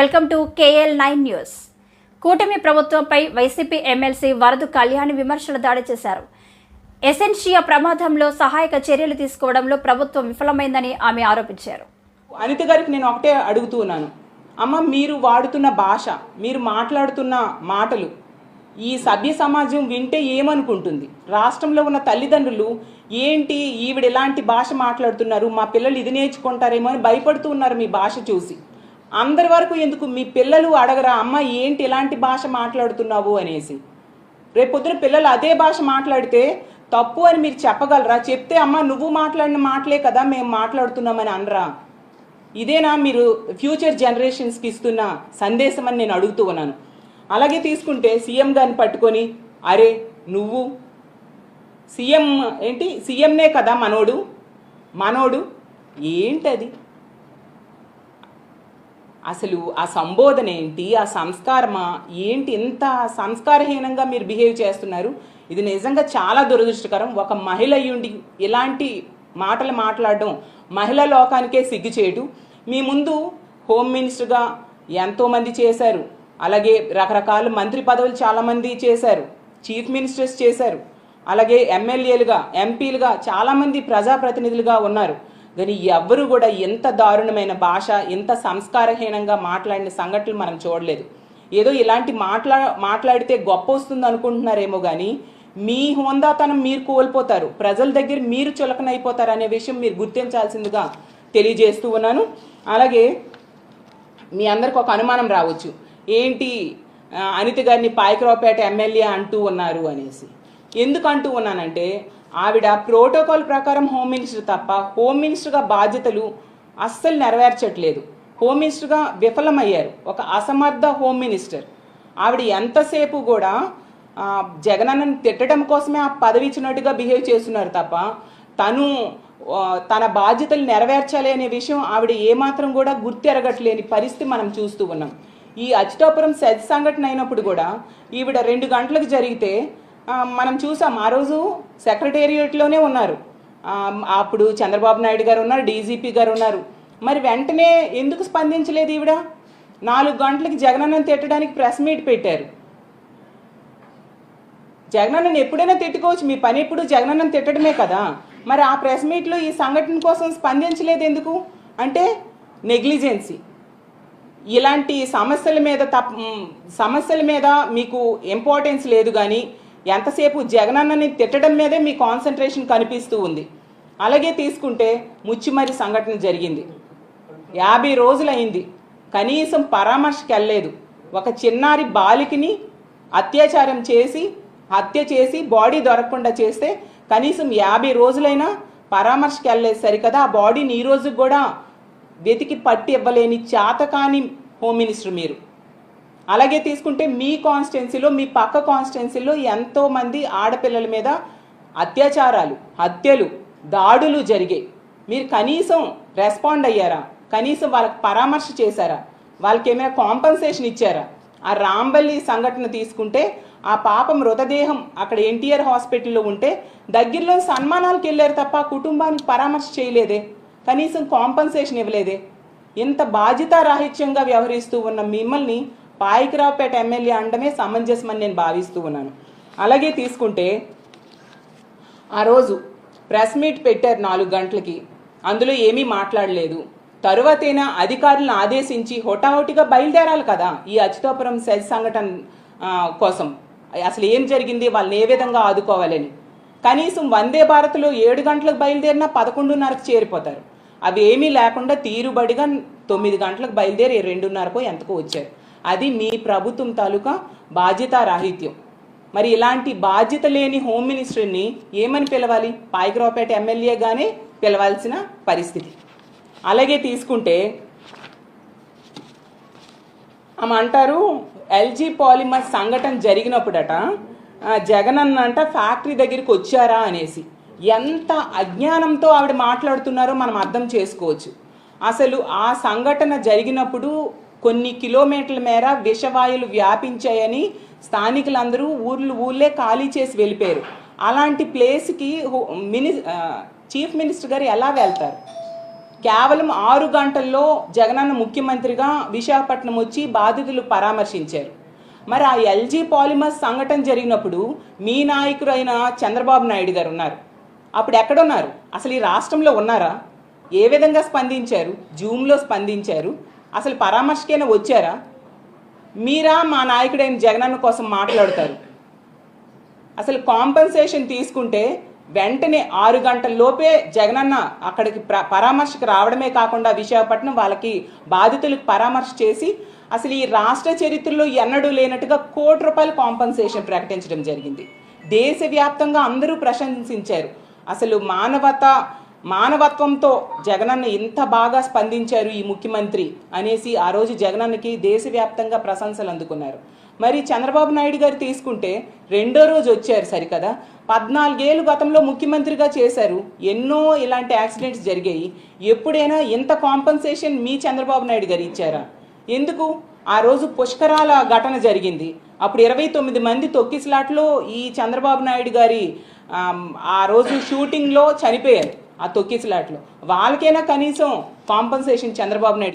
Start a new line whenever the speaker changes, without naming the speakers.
Welcome to KL nine news. కూటమి ప్రభుత్వంపై YCP MLC వరదు Kalyani విమర్శలు దాడి చేశారు. ఎసెన్షియా ప్రమాదంలో సహాయక చర్యలు తీసుకోవడంలో ప్రభుత్వం విఫలమైందని ఆమె ఆరోపించారు.
అనిత గారికి నేను ఒకటే అడుగుతున్నాను అమ్మ మీరు వాడుతున్న భాష మీరు మాట్లాడుతున్న మాటలు ఈ సభ్య సమాజం వింటే ఏమనుకుంటుంది? రాష్ట్రంలో ఉన్న తల్లిదండ్రులు ఏంటి ఈవిడ ఎలాంటి భాష మాట్లాడుతున్నారు? మా పిల్లలు ఇది నేర్చుకుంటారేమో అని భయపడుతూ ఉన్నారు మీ భాష చూసి. అందరి వరకు ఎందుకు మీ పిల్లలు అడగరా అమ్మ ఏంటి ఇలాంటి భాష మాట్లాడుతున్నావు? అనేసి. రేపొద్దున పిల్లలు అదే భాష మాట్లాడితే తప్పు అని మీరు చెప్పగలరా? చెప్తే అమ్మ నువ్వు మాట్లాడిన మాటలే కదా మేము మాట్లాడుతున్నామని అనరా. ఇదేనా మీరు ఫ్యూచర్ జనరేషన్స్కి ఇస్తున్న సందేశం అని నేను అడుగుతూ ఉన్నాను. అలాగే తీసుకుంటే సీఎం గారిని పట్టుకొని అరే నువ్వు సీఎం ఏంటి? సీఎంనే కదా మనోడు. మనోడు? ఏంటది? అసలు ఆ సంబోధన ఏంటి? ఆ సంస్కారమా? ఏంటి? ఇంత సంస్కారహీనంగా మీరు బిహేవ్ చేస్తున్నారు? ఇది నిజంగా చాలా దురదృష్టకరం. ఒక మహిళ అయ్యుండి ఇలాంటి మాటలు మాట్లాడడం మహిళా లోకానికే సిగ్గు చేయటం మీ ముందు హోమ్ మినిస్టర్గా ఎంతోమంది చేశారు. అలాగే రకరకాల మంత్రి పదవులు చాలామంది చేశారు. చీఫ్ మినిస్టర్స్ చేశారు. అలాగే ఎమ్మెల్యేలుగా ఎంపీలుగా చాలామంది ప్రజాప్రతినిధులుగా ఉన్నారు. కానీ ఎవ్వరు కూడా ఎంత దారుణమైన భాష ఎంత సంస్కారహీనంగా మాట్లాడిన సంఘటనలు మనం చూడలేదు. ఏదో ఇలాంటి మాట్లా మాట్లాడితే గొప్ప వస్తుంది అనుకుంటున్నారేమో కానీ మీ హోందాతనం మీరు కోల్పోతారు. ప్రజల దగ్గర మీరు చులకనైపోతారు అనే విషయం మీరు గుర్తించాల్సిందిగా తెలియజేస్తూ ఉన్నాను. అలాగే మీ అందరికి ఒక అనుమానం రావచ్చు. ఏంటి అనిత గారిని పాయకరావుపేట ఎమ్మెల్యే అంటూ ఉన్నారు అనేసి. ఎందుకంటూ ఉన్నానంటే ఆవిడ ప్రోటోకాల్ ప్రకారం హోమ్ మినిస్టర్ తప్ప హోమ్ మినిస్టర్గా బాధ్యతలు అస్సలు నెరవేర్చట్లేదు. హోమ్ మినిస్టర్గా విఫలమయ్యారు. ఒక అసమర్థ హోమ్ మినిస్టర్. ఆవిడ ఎంతసేపు కూడా జగనన్నని జగనన్నను తిట్టడం కోసమే ఆ పదవి ఇచ్చినట్టుగా బిహేవ్ చేస్తున్నారు తప్ప తను తన బాధ్యతలు నెరవేర్చాలి అనే విషయం ఆవిడ ఏమాత్రం కూడా గుర్తెరగట్లేని పరిస్థితి మనం చూస్తూ ఉన్నాం. ఈ అచ్యుతాపురం సెజ్ సంఘటన అయినప్పుడు కూడా ఈవిడ రెండు గంటలకు జరిగితే మనం చూసాం ఆ రోజు సెక్రటేరియట్లోనే ఉన్నారు. అప్పుడు చంద్రబాబు నాయుడు గారు ఉన్నారు డీజీపీ గారు ఉన్నారు. మరి వెంటనే ఎందుకు స్పందించలేదు ఈవిడ? నాలుగు గంటలకి జగనన్నను తిట్టడానికి ప్రెస్ మీట్ పెట్టారు. జగనన్నను ఎప్పుడైనా తిట్టుకోవచ్చు మీ పని ఎప్పుడు జగనన్నను తిట్టడమే కదా. మరి ఆ ప్రెస్ మీట్లో ఈ సంఘటన కోసం స్పందించలేదు ఎందుకు? అంటే నెగ్లిజెన్సీ. ఇలాంటి సమస్యల మీద తప్ప సమస్యల మీద మీకు ఇంపార్టెన్స్ లేదు కానీ ఎంతసేపు జగనన్నని తిట్టడం మీదే మీ కాన్సన్ట్రేషన్ కనిపిస్తూ ఉంది. అలాగే తీసుకుంటే ముచ్చిమరి సంఘటన జరిగింది. యాభై రోజులైంది కనీసం పరామర్శకి వెళ్ళలేదు ఒక చిన్నారి బాలికని అత్యాచారం చేసి హత్య చేసి బాడీ దొరకకుండా చేస్తే కనీసం యాభై రోజులైనా పరామర్శకి వెళ్ళలేదు సరికదా. ఆ బాడీని ఈ రోజు కూడా వెతికి పట్టి ఇవ్వలేని చేతకాని హోమ్ మినిస్టర్ మీరు. అలాగే తీసుకుంటే మీ కాన్స్టిట్యున్సీలో మీ పక్క కాన్స్టిట్యున్సీలో ఎంతోమంది ఆడపిల్లల మీద అత్యాచారాలు హత్యలు దాడులు జరిగాయి మీరు కనీసం రెస్పాండ్ అయ్యారా? కనీసం వాళ్ళకి పరామర్శ చేశారా? వాళ్ళకి ఏమైనా కాంపన్సేషన్ ఇచ్చారా? ఆ రాంబల్లి సంఘటన తీసుకుంటే ఆ పాప మృతదేహం అక్కడ ఎన్టీఆర్ హాస్పిటల్లో ఉంటే దగ్గరలో సన్మానాలకు వెళ్ళారు తప్ప కుటుంబానికి పరామర్శ చేయలేదే. కనీసం కాంపన్సేషన్ ఇవ్వలేదే. ఇంత బాధ్యతారాహిత్యంగా వ్యవహరిస్తూ ఉన్న మిమ్మల్ని పాయికిరావుపేట ఎమ్మెల్యే అనడమే సమంజసమని నేను భావిస్తూ ఉన్నాను. అలాగే తీసుకుంటే ఆ రోజు ప్రెస్ మీట్ పెట్టారు నాలుగు గంటలకి. అందులో ఏమీ మాట్లాడలేదు. తరువాతైనా అధికారులను ఆదేశించి హోటాహోటిగా బయలుదేరాలి కదా ఈ అచితాపురం సెల్ సంఘటన కోసం. అసలు ఏం జరిగింది? వాళ్ళని ఏ విధంగా ఆదుకోవాలని. కనీసం వందే భారత్లో ఏడు గంటలకు బయలుదేరినా పదకొండున్నరకు చేరిపోతారు. అవి ఏమీ లేకుండా తీరుబడిగా తొమ్మిది గంటలకు బయలుదేరి రెండున్నరకో ఎంతకో వచ్చారు. అది మీ ప్రభుత్వం తాలూకా బాధ్యతారాహిత్యం. మరి ఇలాంటి బాధ్యత లేని హోమ్ మినిస్టర్ని ఏమని పిలవాలి? పాయకరావుపేట ఎమ్మెల్యేగానే పిలవాల్సిన పరిస్థితి. అలాగే తీసుకుంటే ఆమె అంటారు ఎల్జీ పాలిమర్ సంఘటన జరిగినప్పుడట జగన్ అన్నంట ఫ్యాక్టరీ దగ్గరికి వచ్చారా అనేసి. ఎంత అజ్ఞానంతో ఆవిడ మాట్లాడుతున్నారో మనం అర్థం చేసుకోవచ్చు. అసలు ఆ సంఘటన జరిగినప్పుడు కొన్ని కిలోమీటర్ల మేర విషవాయులు వ్యాపించాయని స్థానికులందరూ ఊర్లు ఊళ్ళే ఖాళీ చేసి వెళ్ళిపోయారు. అలాంటి ప్లేస్కి మిని చీఫ్ మినిస్టర్ గారు ఎలా వెళ్తారు? కేవలం ఆరు గంటల్లో జగనన్న ముఖ్యమంత్రిగా విశాఖపట్నం వచ్చి బాధితులు పరామర్శించారు. మరి ఆ ఎల్జీ పాలిమర్స్ సంఘటన జరిగినప్పుడు మీ నాయకుడు అయిన చంద్రబాబు నాయుడు గారు ఉన్నారు. అప్పుడు ఎక్కడున్నారు? అసలు ఈ రాష్ట్రంలో ఉన్నారా? ఏ విధంగా స్పందించారు? జూమ్లో స్పందించారు? అసలు పరామర్శకైనా వచ్చారా? మీరా మా నాయకుడైన జగనన్న కోసం మాట్లాడతారు. అసలు కాంపెన్సేషన్ తీసుకుంటే వెంటనే ఆరు గంటల లోపే జగనన్న అక్కడికి ప్ర పరామర్శకు రావడమే కాకుండా విశాఖపట్నం వాళ్ళకి బాధితులకు పరామర్శ చేసి అసలు ఈ రాష్ట్ర చరిత్రలో ఎన్నడూ లేనట్టుగా కోటి రూపాయల కాంపెన్సేషన్ ప్రకటించడం జరిగింది. దేశవ్యాప్తంగా అందరూ ప్రశంసించారు. అసలు మానవత మానవత్వంతో జగనన్న ఇంత బాగా స్పందించారు ఈ ముఖ్యమంత్రి అనేసి ఆ రోజు జగనన్నకి దేశవ్యాప్తంగా ప్రశంసలు అందుకున్నారు. మరి చంద్రబాబు నాయుడు గారు తీసుకుంటే రెండో రోజు వచ్చారు సరికదా? పద్నాలుగేళ్ళు గతంలో ముఖ్యమంత్రిగా చేశారు. ఎన్నో ఇలాంటి యాక్సిడెంట్స్ జరిగాయి. ఎప్పుడైనా ఇంత కాంపన్సేషన్ మీ చంద్రబాబు నాయుడు గారు ఇచ్చారా? ఎందుకు? ఆ రోజు పుష్కరాల ఘటన జరిగింది. అప్పుడు ఇరవై తొమ్మిది మంది తొక్కిసలాట్లో ఈ చంద్రబాబు నాయుడు గారి ఆ రోజు షూటింగ్లో చనిపోయారు. ఆ తొక్కిసలాట్లో వాళ్ళకైనా కనీసం కాంపన్సేషన్ చంద్రబాబు నాయుడు